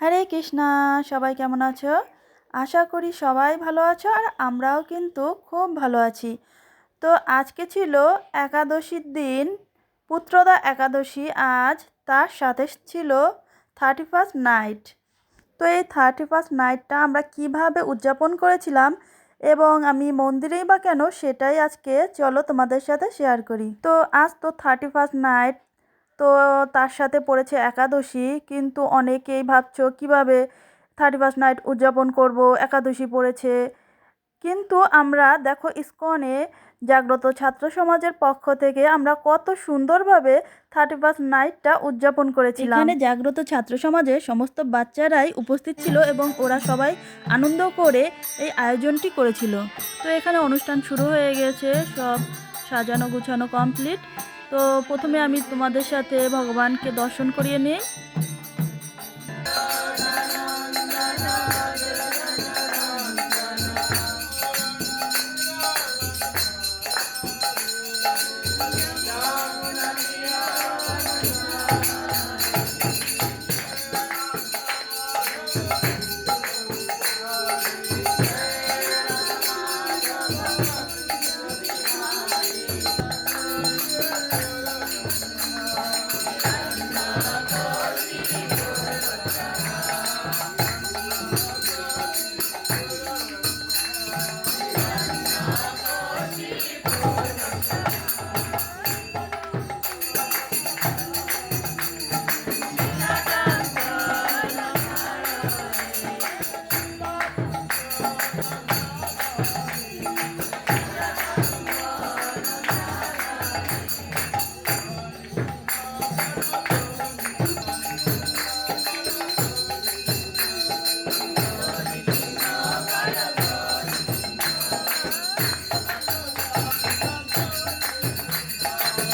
হরে কৃষ্ণা, সবাই কেমন আছো? আশা করি সবাই ভালো আছো আর আমরাও কিন্তু খুব ভালো আছি। তো আজকে ছিল একাদশীর দিন, পুত্রদা একাদশী, আজ তার সাথে ছিল থার্টি ফার্স্ট নাইট তো এই থার্টি ফার্স্ট নাইটটা আমরা কীভাবে উদযাপন করেছিলাম এবং আমি মন্দিরেই বা কেন সেটাই আজকে চলো তোমাদের সাথে শেয়ার করি। তো আজ তো থার্টি ফার্স্ট নাইট তো তার সাথে পড়েছে একাদশী, কিন্তু অনেকেই ভাবছ কীভাবে থার্টি ফার্স্ট নাইট উদযাপন করব, একাদশী পড়েছে। কিন্তু আমরা দেখো ইসকনে জাগ্রত ছাত্র সমাজের পক্ষ থেকে আমরা কত সুন্দরভাবে থার্টি ফার্স্ট নাইটটা উদযাপন করেছিলাম। এখানে জাগ্রত ছাত্র সমাজের সমস্ত বাচ্চারাই উপস্থিত ছিল এবং ওরা সবাই আনন্দ করে এই আয়োজনটি করেছিল। তো এখানে অনুষ্ঠান শুরু হয়ে গেছে, সব সাজানো গুছানো কমপ্লিট তো প্রথমে আমি তোমাদের সাথে ভগবানকে দর্শন করিয়ে নিই।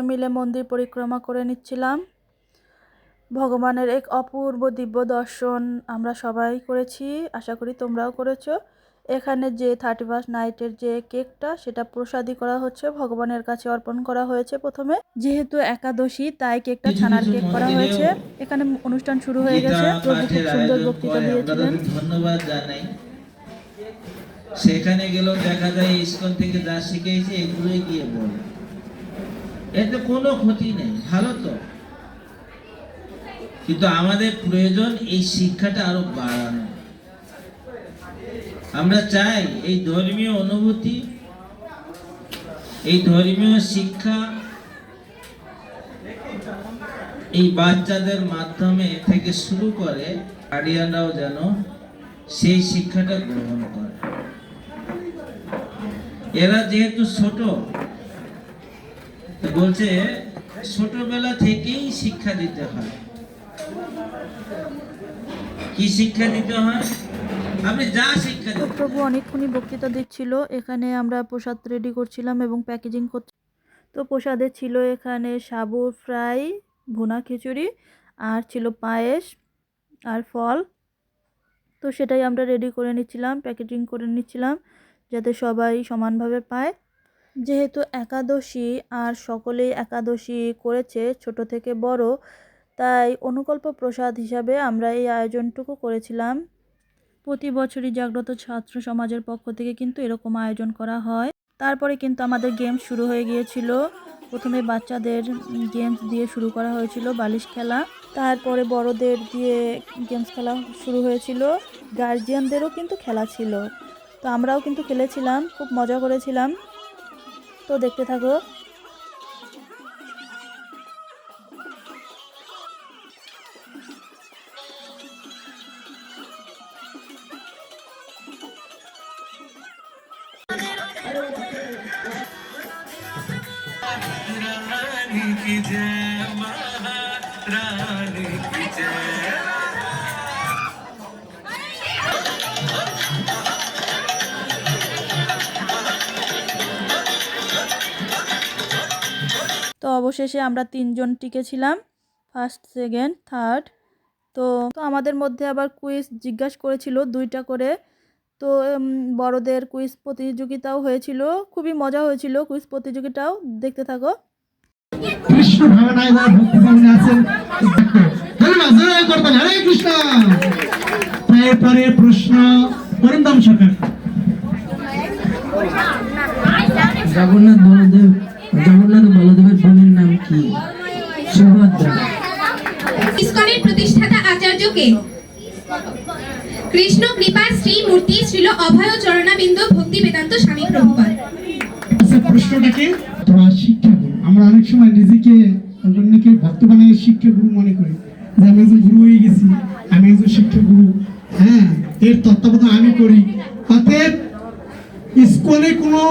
সবাই মিলে মন্দির পরিক্রমা করে নিচ্ছিলাম। ভগবানের এক অপূর্ব দিব্য দর্শন আমরা সবাই করেছি আশা করি তোমরাও করেছ। এখানে যে থার্টি ফার্স্ট নাইটের যে কেকটা সেটা প্রসাদী করা হচ্ছে ভগবানের কাছে অর্পণ করা হয়েছে প্রথমে। যেহেতু একাদশী তাই কেকটা ছানার কেক করা হয়েছে। এখানে অনুষ্ঠান শুরু হয়ে গেছে। প্রভু খুব সুন্দর বক্তৃতা দিয়েছিলেন। ধন্যবাদ জানাই। সেখানে গেলেও দেখা যায় ইসকন থেকে যা শিখেছে এগুলোই গিয়ে বলে। এতে কোনো ক্ষতি নেই, ভালো তো। কিন্তু আমাদের প্রয়োজন এই শিক্ষাটা আরও বাড়ানো। আমরা চাই এই ধর্মীয় অনুভূতি, এই ধর্মীয় শিক্ষা এই বাচ্চাদের মাধ্যমে থেকে শুরু করে গার্ডিয়ানরাও যেন সেই শিক্ষাটা গ্রহণ করে। এরা যেহেতু ছোট বলছে, ছোটবেলা থেকেই শিক্ষা দিতে হয়। কি শিক্ষা দিতে হয়? যা প্রভু অনেকক্ষণই বক্তৃতা দিচ্ছিল, এখানে আমরা প্রসাদ রেডি করছিলাম এবং প্যাকেজিং করছি। তো প্রসাদে ছিল এখানে সাবু ফ্রাই ভুনা খিচুড়ি, আর ছিল পায়েস আর ফল। তো সেটাই আমরা রেডি করে নিচ্ছিলাম প্যাকেজিং করে নিচ্ছিলাম, যাতে সবাই সমানভাবে পায়। যেহেতু একাদশী আর সকলেই একাদশী করেছে, ছোট থেকে বড়, তাই অনুকল্প প্রসাদ হিসাবে আমরা এই আয়োজনটুকু করেছিলাম। প্রতি বছরই জাগ্রত ছাত্র সমাজের পক্ষ থেকে কিন্তু এরকম আয়োজন করা হয়। তারপরে কিন্তু আমাদের গেম শুরু হয়ে গিয়েছিল। প্রথমে বাচ্চাদের গেমস দিয়ে শুরু করা হয়েছিল, বালিশ খেলা। তারপরে বড়দের দিয়ে গেমস খেলা শুরু হয়েছিল। গার্জিয়ানদেরও কিন্তু খেলা ছিল। তো আমরাও কিন্তু খেলেছিলাম, খুব মজা করেছিলাম। তো দেখতে থাকো তো অবশেষে আমরা তিনজন টিকেছিলাম ফার্স্ট সেকেন্ড থার্ড তো তো আমাদের মধ্যে আবার কুইজ জিজ্ঞাসা করেছিল দুইটা করে। তো বড়দের কুইজ প্রতিযোগিতাও হয়েছিল খুবই মজা হয়েছিল কুইজ প্রতিযোগিতাও দেখতে থাকো। কৃষ্ণ ভাবনায় যারা ভক্তি ভাবনে আছেন জয় করবেন হরে কৃষ্ণ। এরপরে প্রশ্ন অরিন্দম সরকার। জগন্নাথ বলদেব জগন্নাথ বলদেবের বোনের নাম কি সুভদ্রা ইস্কনের প্রতিষ্ঠাতা কৃষ্ণ কৃপা শ্রী মূর্তি শ্রীল অভয় চরণাবিন্দ ভক্তি বেদান্ত স্বামী প্রভুপাল প্রশ্নটাকে শিক্ষা আমরা অনেক সময় নিজেকে, অন্যকে ভক্ত বানিয়ে শিক্ষা গুরু মনে করি যে আমি একজন গুরু হয়ে গেছি আমি একজন শিক্ষা গুরু হ্যাঁ এর তত্ত্বাবধান আমি করি অতএব ইস্কনে কোনো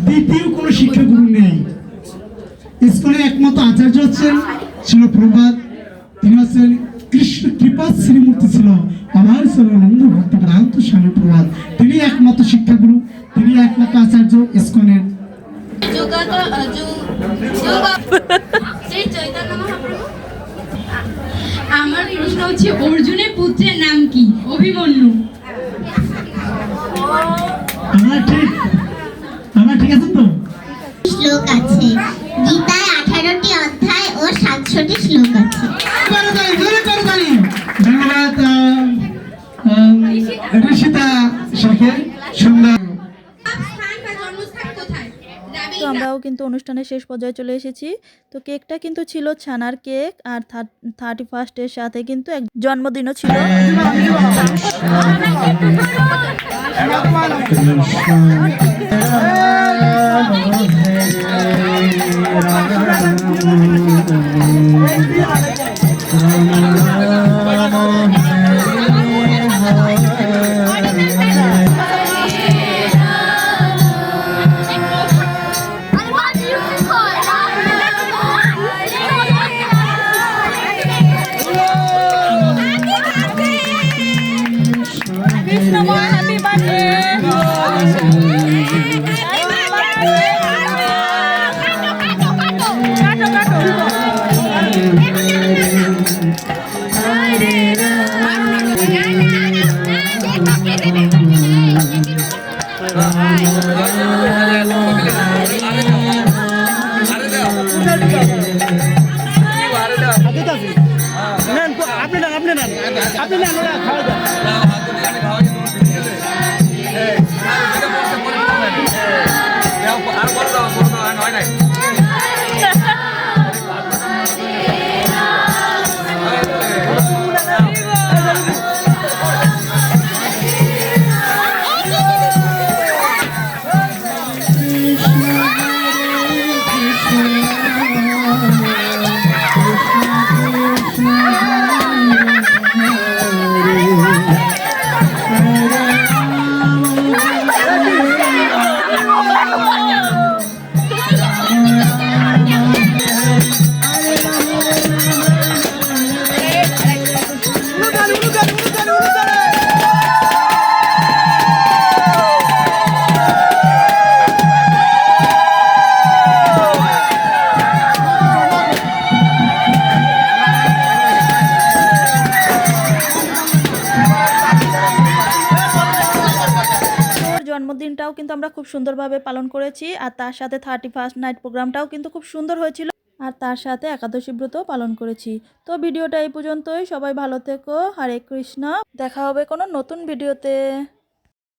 দ্বিতীয় কোনো শিক্ষা গুরু নেই ইস্কনের একমাত্র আচার্য হচ্ছেন ছিল প্রভাত তিনি হচ্ছেন কৃষ্ণ কৃপা শ্রীমূর্তি ছিল। আমার সর্বানন্দ ভক্তি ভ্রান্ত স্বামী প্রভাত তিনি একমাত্র শিক্ষাগুরু তিনি একমাত্র আচার্য ইস্কনের আমার প্রশ্ন হচ্ছে অর্জুনের পুত্রের নাম কি? অভিমন্যু। আমার ঠিক আমার ঠিক আছে তো? শ্লোক আছে। গীতায় আঠারোটি অধ্যায় ও সাতশোটি শ্লোক আছে। ঋষিতা শেখের সুন্দর স্থান বা জন্মস্থান কোথায় তো আমরাও কিন্তু অনুষ্ঠানের শেষ পর্যায়ে চলে এসেছি। তো কেকটা কিন্তু ছিল ছানার কেক আর থার্টি ফার্স্টের সাথে কিন্তু এক জন্মদিনও ছিল। ওর জন্মদিনটাও কিন্তু আমরা খুব সুন্দরভাবে পালন করেছি। আর তার সাথে থার্টি ফার্স্ট নাইট প্রোগ্রামটাও কিন্তু খুব সুন্দর হয়েছিল। আর তার সাথে একাদশী ব্রতও পালন করেছি। তো ভিডিওটা এই পর্যন্তই। সবাই ভালো থেকো। হরে কৃষ্ণ। দেখা হবে কোনো নতুন ভিডিওতে।